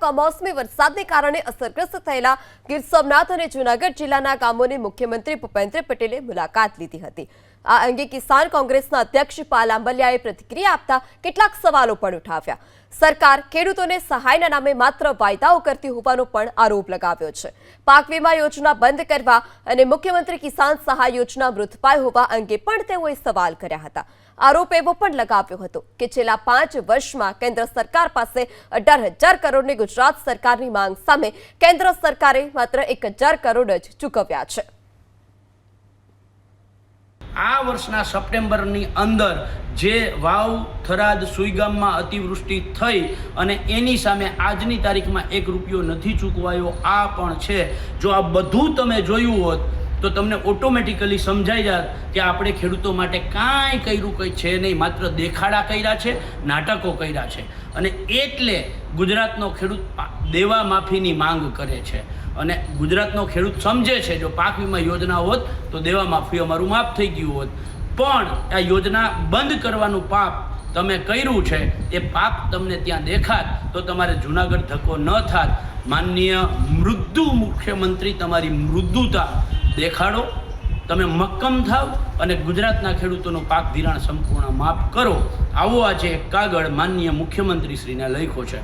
કમોસમી વરસાદને કારણે અસરગ્રસ્ત થયેલા ગીર સોમનાથ અને જૂનાગઢ જિલ્લાના ગામોની મુખ્યમંત્રી ભૂપેન્દ્ર પટેલે મુલાકાત લીધી હતી. આ અંગે કિસાન કોંગ્રેસના અધ્યક્ષ પાલ આંબલિયાએ પ્રતિક્રિયા આપતા કેટલાક સવાલો પણ ઉઠાવ્યા. સરકાર ખેડૂતોને સહાયના નામે માત્ર વાયદાઓ કરતી હોવાનો પણ આરોપ લગાવ્યો છે. પાક વીમા યોજના બંધ કરવા અને મુખ્યમંત્રી કિસાન સહાય યોજના મૃતપાય હોવા અંગે પણ તેઓએ સવાલ કર્યા હતા. આરોપ એવો પણ લગાવ્યો હતો કે છેલ્લા પાંચ વર્ષમાં કેન્દ્ર સરકાર પાસે અઢાર હજાર કરોડની ગુજરાત સરકારની માંગ સામે કેન્દ્ર સરકારે માત્ર એક હજાર કરોડ જ ચૂકવ્યા છે. આ વર્ષના સપ્ટેમ્બરની અંદર જે વાવ થરાદ સુઈગામમાં અતિવૃષ્ટિ થઈ અને એની સામે આજની તારીખમાં એક રૂપિયો નથી ચૂકવાયો, આ પણ છે. જો આ બધું તમે જોયું હોત, તો તમને ઓટોમેટિકલી સમજાઈ જાત કે આપણે ખેડૂતો માટે કાંઈ કર્યું કંઈ છે નહીં, માત્ર દેખાડા કર્યા છે, નાટકો કર્યા છે. અને એટલે ગુજરાતનો ખેડૂત દેવા માફીની માંગ કરે છે. અને ગુજરાતનો ખેડૂત સમજે છે, જો પાક વીમા યોજના હોત, તો દેવા માફી અમારું માફ થઈ ગયું હોત. પણ આ યોજના બંધ કરવાનું પાપ તમે કર્યું છે, એ પાપ તમને ત્યાં દેખાત, તો તમારે જુનાગઢ ધક્કો ન થાત. માનનીય મૃદુ મુખ્યમંત્રી તમારી મૃદુતા દેખાડો, તમે મક્કમ થાવ અને ગુજરાતના ખેડૂતોનો પાક ધિરાણ સંપૂર્ણ માફ કરો. આવો આજે એક કાગળ માનનીય મુખ્યમંત્રીશ્રીને લખ્યો છે.